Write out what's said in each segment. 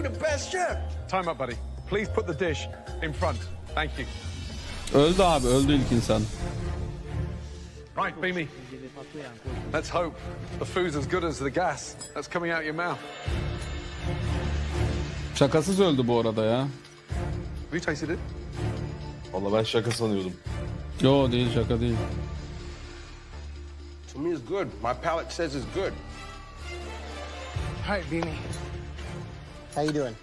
you the best chef. Time up, buddy. Please put the dish in front. Thank you. Öldü abi öldü ilk insan. Right, Beamy. Let's hope the food's as good as the gas that's coming out your mouth. Şakasız öldü bu arada ya. Have you tasted it? Valla ben şaka sanıyordum. Yo değil şaka değil. To me, it's good. My palate says it's good. All right, Beanie. How you doing?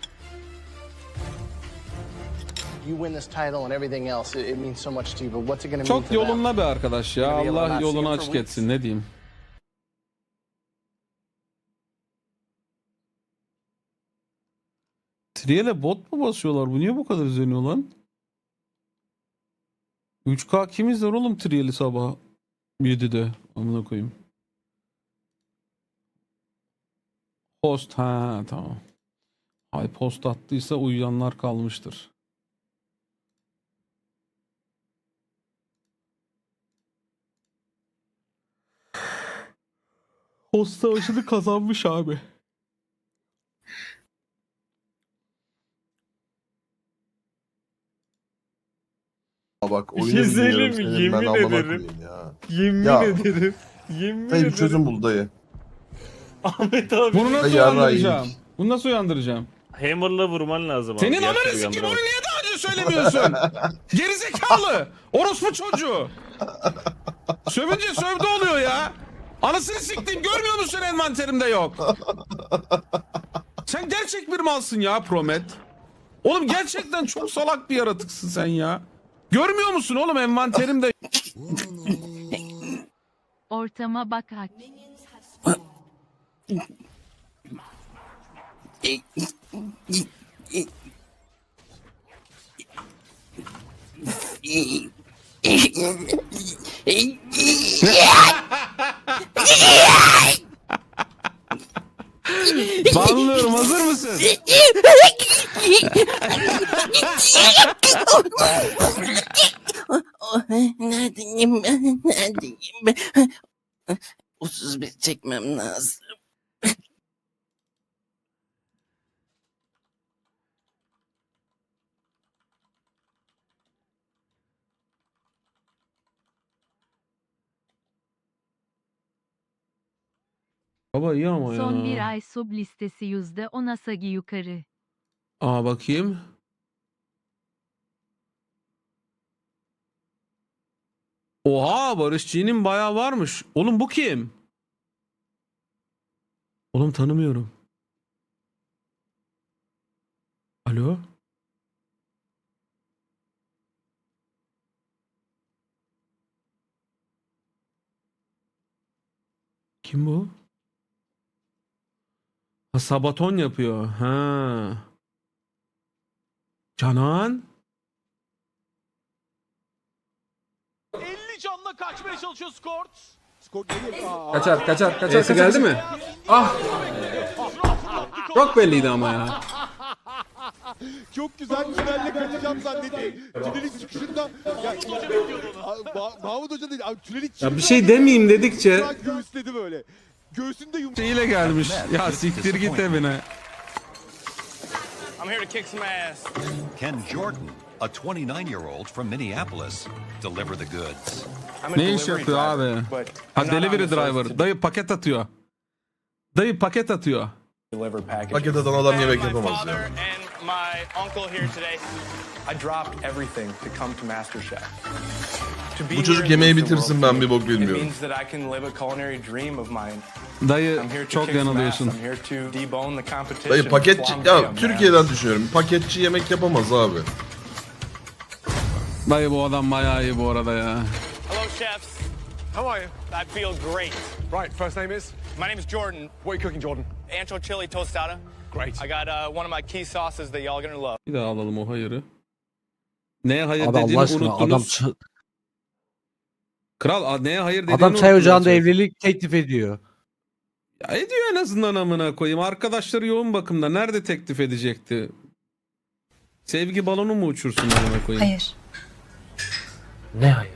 You win this title and everything else. It, it means so much to you, but what's it going to mean Çok to them? yolunda bir arkadaş ya. Gonna Allah not see yolunu him for açık weeks. etsin ne diyeyim. Triel'e bot mu basıyorlar? Bu niye bu kadar izleniyor lan? 3K kim izler oğlum Triel'i sabah 7'de? Amına koyayım. Post ha tamam. Ay post attıysa uyuyanlar kalmıştır. Post savaşını kazanmış abi. Aa bak Bir oyunu şey bilmiyorum söyleyeyim mi? senin, Yemin ben amına ederim. koyayım Ya. Yemin Ya. ederim. Yemin Dayı bir ederim. çözüm bul dayı. Ahmet abi. Bunu nasıl Ay, uyandıracağım? Bunu nasıl uyandıracağım? Hammer'la vurman lazım abi. Senin ananı sikim onu niye daha önce söylemiyorsun? Gerizekalı. Orospu çocuğu. Sövünce sövde oluyor ya. Anasını siktim görmüyor musun envanterimde yok. Sen gerçek bir malsın ya Promet. Oğlum gerçekten çok salak bir yaratıksın sen ya. Görmüyor musun oğlum envanterimde Ortama bak aç. Banlıyorum hazır mısın? Neredeyim ben? Neredeyim ben? 31 çekmem lazım. Baba iyi ama ya. Son bir ay sub listesi yüzde on asagi yukarı. Aa bakayım. Oha Barış G'nin bayağı varmış. Oğlum bu kim? Oğlum tanımıyorum. Alo? Kim bu? Ha Sabaton yapıyor. Ha. Canan? 50 canla kaçmaya çalışıyor Skort. Kaçar kaçar kaçar. Esi geldi mi? Ah! Çok belliydi ama ya. Çok güzel tünelle kaçacağım zannetti. Tünelin çıkışında ya, Mahmut Hoca değil. Abi, tünelin çıkışında Ya bir şey demeyeyim dedikçe göğüsledi böyle. Göğsünde yumuşak. şeyle gelmiş. Ya siktir git evine. I'm here to kick some ass. Ken Jordan, a 29-year-old from Minneapolis, deliver the goods. Ne iş yapıyor abi? Ha delivery driver. Dayı paket atıyor. Dayı paket atıyor. Paket atan adam yemek yapamaz father ya. and my uncle here today. I dropped everything to come to MasterChef. Bu çocuk here yemeği bitirsin, ben bir bok bilmiyorum. Dayı I'm here to çok yanılıyorsun. I'm here to debone the competition. Dayı paketçi ya. Türkiye'den düşünüyorum. Paketçi yemek yapamaz abi. Dayı bu adam bayağı iyi bu arada ya. Hello, chefs. How are you? I feel great. Right, first name is? My name is Jordan. What are you cooking, Jordan? Ancho chili tostada. Great. I got uh, one of my key sauces that y'all gonna love. Bir daha alalım o hayırı. Neye hayır Abi Allah dediğini aşkına unuttunuz. adam, Kral neye hayır dediğini adam çay ocağında çocuk. evlilik teklif ediyor. Ya ediyor en azından amına koyayım. Arkadaşları yoğun bakımda. Nerede teklif edecekti? Sevgi balonu mu uçursun amına koyayım? Hayır, Ne hayır?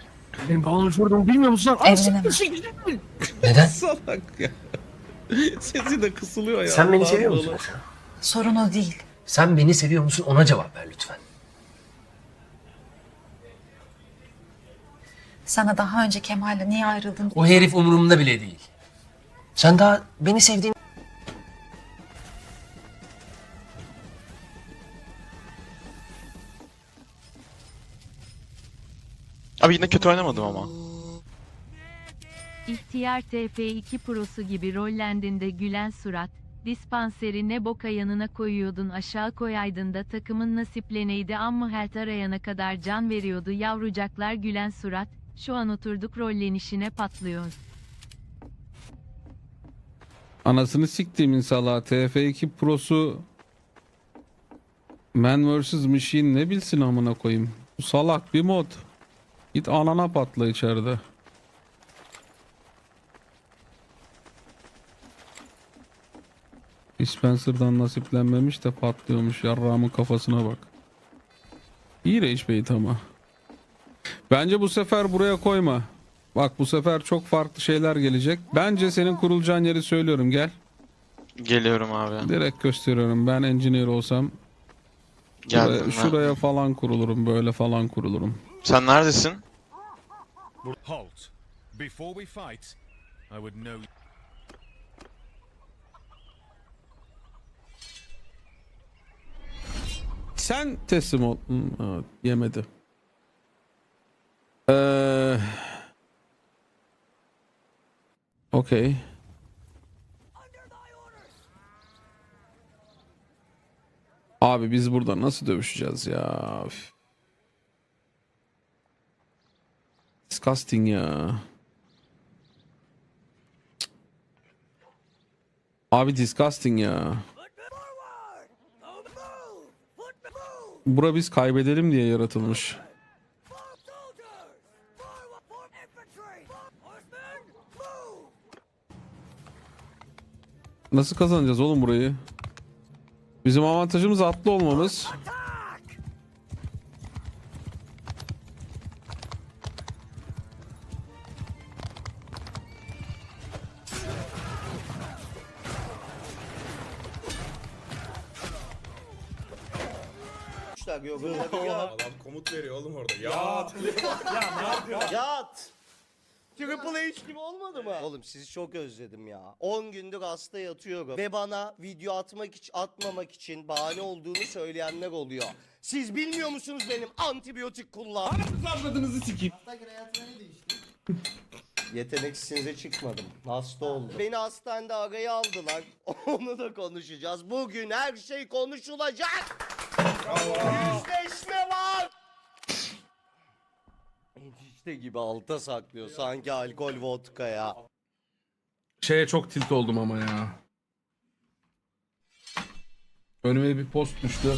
Benim balon uçurduğumu bilmiyor musun? evlenemem. Neden? Salak ya. Sesi de kısılıyor ya. Sen beni Allah'ım seviyor musun? Sorun o değil. Sen beni seviyor musun ona cevap ver lütfen. Sana daha önce Kemal'le niye ayrıldın? O herif umurumda bile değil. Sen daha beni sevdiğin... Abi yine kötü oynamadım ama. İhtiyar TF2 Pro'su gibi rollendiğinde gülen surat, dispanseri ne boka yanına koyuyordun aşağı koyaydın da takımın nasipleneydi amma helt arayana kadar can veriyordu yavrucaklar gülen surat, şu an oturduk rollenişine patlıyor. Anasını siktiğimin salağı TF2 Pro'su Man vs. Machine ne bilsin amına koyayım. Bu salak bir mod. Git anana patla içeride. Dispenser'dan nasiplenmemiş de patlıyormuş. Yarrağımın kafasına bak. İyi rage bait ama. Bence bu sefer buraya koyma. Bak bu sefer çok farklı şeyler gelecek. Bence senin kurulacağın yeri söylüyorum gel. Geliyorum abi. Direkt gösteriyorum. Ben engineer olsam Geldim şuraya, ben. şuraya falan kurulurum. Böyle falan kurulurum. Sen neredesin? Halt. Before we fight, I would know. Sen teslim ol. Hmm, evet, yemedi. Ee, Okey. Abi biz burada nasıl dövüşeceğiz ya? Üf. Disgusting ya. Abi disgusting ya. Bura biz kaybedelim diye yaratılmış. Nasıl kazanacağız oğlum burayı? Bizim avantajımız atlı olmamız. Adam komut veriyor oğlum orada. Ya. Yat! Triple H gibi olmadı mı? Oğlum sizi çok özledim ya. 10 gündür hasta yatıyorum. Ve bana video atmak için, atmamak için bahane olduğunu söyleyenler oluyor. Siz bilmiyor musunuz benim antibiyotik kullan? Yeteneksizinize çıkmadım. Hasta oldum. Beni hastanede araya aldılar. Onu da konuşacağız. Bugün her şey konuşulacak. Yüzleşme var. Enişte gibi alta saklıyor. Sanki alkol vodka ya. Şeye çok tilt oldum ama ya. Önüme bir post düştü.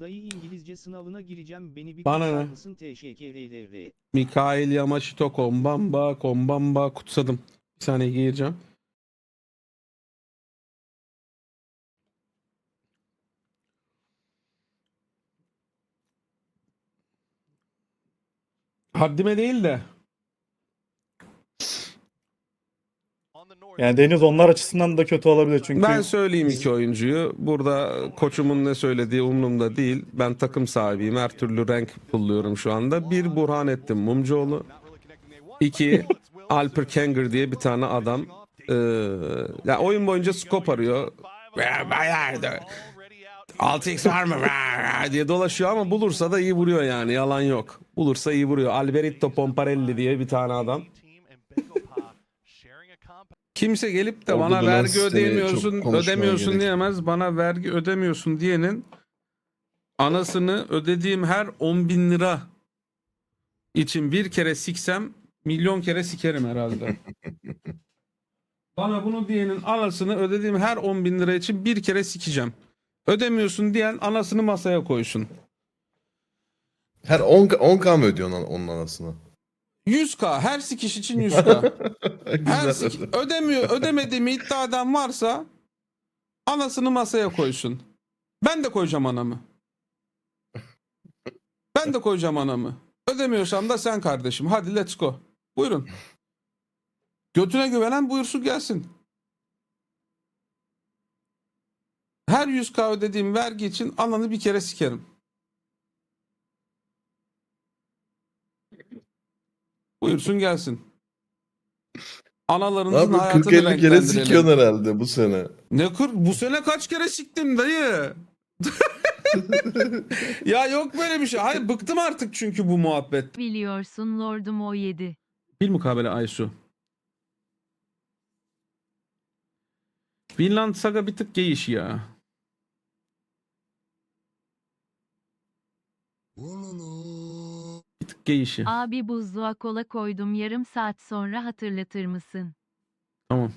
Dayı İngilizce sınavına gireceğim. Beni bir Bana ne? mısın? Teşekkürler. Mikail Yamashito Kombamba Kombamba kutsadım. Bir saniye gireceğim. Haddime değil de Yani Deniz onlar açısından da kötü olabilir çünkü. ben söyleyeyim iki oyuncuyu. Burada koçumun ne söylediği umurumda değil. Ben takım sahibiyim. Her türlü renk pulluyorum şu anda. Bir Burhanettin Mumcuoğlu. İki Alper Kenger diye bir tane adam. Ee, ya oyun boyunca skop arıyor. Ya Bayağı da 6x var mı diye dolaşıyor ama bulursa da iyi vuruyor yani yalan yok. Bulursa iyi vuruyor. Alberito Pomparelli diye bir tane adam. Kimse gelip de Orada bana dönen vergi sistemi ödeyemiyorsun, çok konuşmaya ödemiyorsun gerek. diyemez. Bana vergi ödemiyorsun diyenin anasını ödediğim her 10 bin lira için bir kere siksem milyon kere sikerim herhalde. Bana bunu diyenin anasını ödediğim her 10 bin lira için bir kere sikeceğim. Ödemiyorsun diyen anasını masaya koysun. Her 10 10k mı ödüyorsun lan onun anasını? 100k her sikiş için 100k. Her sik- ödemiyor ödemediğimi iddia eden varsa anasını masaya koysun. Ben de koyacağım anamı. Ben de koyacağım anamı. Ödemiyorsam da sen kardeşim. Hadi let's go. Buyurun. Götüne güvenen buyursun gelsin. Her 100k ödediğim vergi için ananı bir kere sikerim. Buyursun gelsin. Analarınızın Abi hayatını 40-50 kere renklendirelim. sikiyorsun herhalde bu sene. Ne kur? Bu sene kaç kere siktim dayı? ya yok böyle bir şey. Hayır bıktım artık çünkü bu muhabbet. Biliyorsun Lordum o 7. Bir mukabele Aysu. Vinland Saga bir tık gay ya. Bir tık gay işi. Abi buzluğa kola koydum yarım saat sonra hatırlatır mısın? Tamam.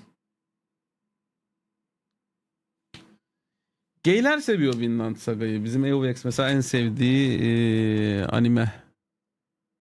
Gayler seviyor Vinland Saga'yı. Bizim EOX mesela en sevdiği eee, anime.